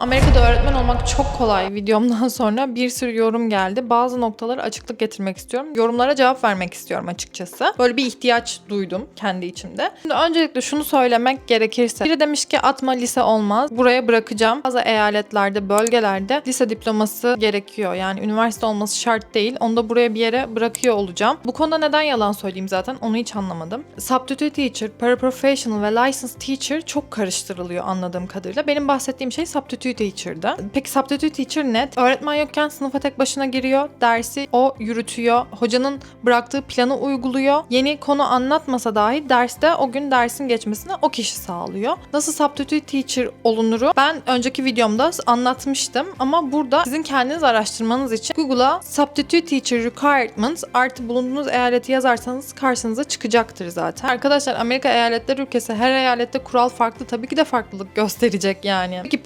Amerika'da öğretmen olmak çok kolay videomdan sonra bir sürü yorum geldi. Bazı noktaları açıklık getirmek istiyorum. Yorumlara cevap vermek istiyorum açıkçası. Böyle bir ihtiyaç duydum kendi içimde. Şimdi öncelikle şunu söylemek gerekirse. Biri demiş ki atma lise olmaz. Buraya bırakacağım. Bazı eyaletlerde, bölgelerde lise diploması gerekiyor. Yani üniversite olması şart değil. Onu da buraya bir yere bırakıyor olacağım. Bu konuda neden yalan söyleyeyim zaten onu hiç anlamadım. Substitute teacher, paraprofessional ve licensed teacher çok karıştırılıyor anladığım kadarıyla. Benim bahsettiğim şey substitute teacher'dı. Peki substitute teacher ne? Öğretmen yokken sınıfa tek başına giriyor. Dersi o yürütüyor. Hocanın bıraktığı planı uyguluyor. Yeni konu anlatmasa dahi derste o gün dersin geçmesine o kişi sağlıyor. Nasıl substitute teacher olunuru ben önceki videomda anlatmıştım ama burada sizin kendiniz araştırmanız için Google'a substitute teacher requirements artı bulunduğunuz eyaleti yazarsanız karşınıza çıkacaktır zaten. Arkadaşlar Amerika eyaletler ülkesi her eyalette kural farklı tabii ki de farklılık gösterecek yani. Peki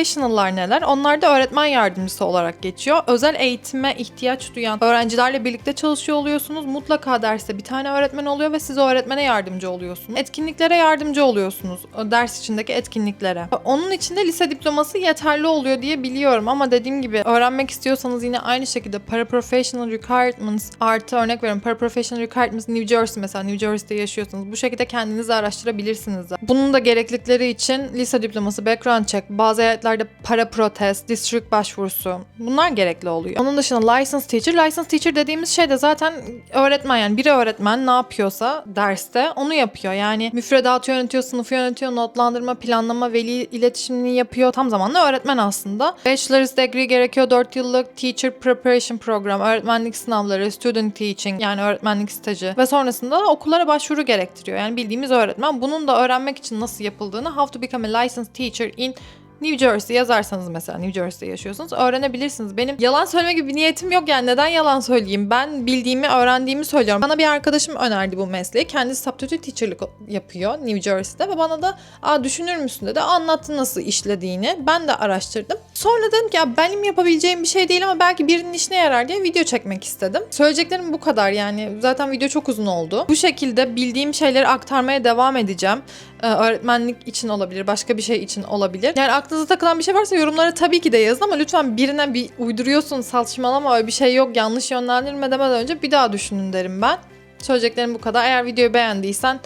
paraprofessional'lar neler? Onlar da öğretmen yardımcısı olarak geçiyor. Özel eğitime ihtiyaç duyan öğrencilerle birlikte çalışıyor oluyorsunuz. Mutlaka derste bir tane öğretmen oluyor ve siz öğretmene yardımcı oluyorsunuz. Etkinliklere yardımcı oluyorsunuz. O ders içindeki etkinliklere. Onun için de lise diploması yeterli oluyor diye biliyorum ama dediğim gibi öğrenmek istiyorsanız yine aynı şekilde paraprofessional requirements artı örnek veriyorum paraprofessional requirements New Jersey mesela New Jersey'de yaşıyorsanız bu şekilde kendinizi araştırabilirsiniz. de. Bunun da gereklilikleri için lise diploması, background check, bazı eyaletlerde para protest, district başvurusu bunlar gerekli oluyor. Onun dışında license teacher, license teacher dediğimiz şey de zaten öğretmen yani biri öğretmen ne yapıyorsa derste onu yapıyor. Yani müfredatı yönetiyor, sınıfı yönetiyor, notlandırma, planlama, veli iletişimini yapıyor. Tam zamanlı öğretmen aslında. Bachelor's degree gerekiyor 4 yıllık teacher preparation program, öğretmenlik sınavları, student teaching yani öğretmenlik stajı ve sonrasında da okullara başvuru gerektiriyor. Yani bildiğimiz öğretmen. Bunun da öğrenmek için nasıl yapıldığını How to become a licensed teacher in New Jersey yazarsanız mesela New Jersey'de yaşıyorsunuz öğrenebilirsiniz. Benim yalan söyleme gibi bir niyetim yok yani neden yalan söyleyeyim? Ben bildiğimi, öğrendiğimi söylüyorum. Bana bir arkadaşım önerdi bu mesleği. Kendisi substitute teacher'lık yapıyor New Jersey'de ve bana da Aa, düşünür müsün dedi. Anlattı nasıl işlediğini. Ben de araştırdım. Sonra dedim ki ya benim yapabileceğim bir şey değil ama belki birinin işine yarar diye video çekmek istedim. Söyleyeceklerim bu kadar yani. Zaten video çok uzun oldu. Bu şekilde bildiğim şeyleri aktarmaya devam edeceğim. Ee, öğretmenlik için olabilir, başka bir şey için olabilir. Yani aklınıza takılan bir şey varsa yorumlara tabii ki de yazın ama lütfen birine bir uyduruyorsun, saçmalama öyle bir şey yok, yanlış yönlendirme demeden önce bir daha düşünün derim ben. Söyleyeceklerim bu kadar. Eğer videoyu beğendiysen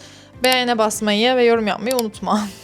beğene basmayı ve yorum yapmayı unutma.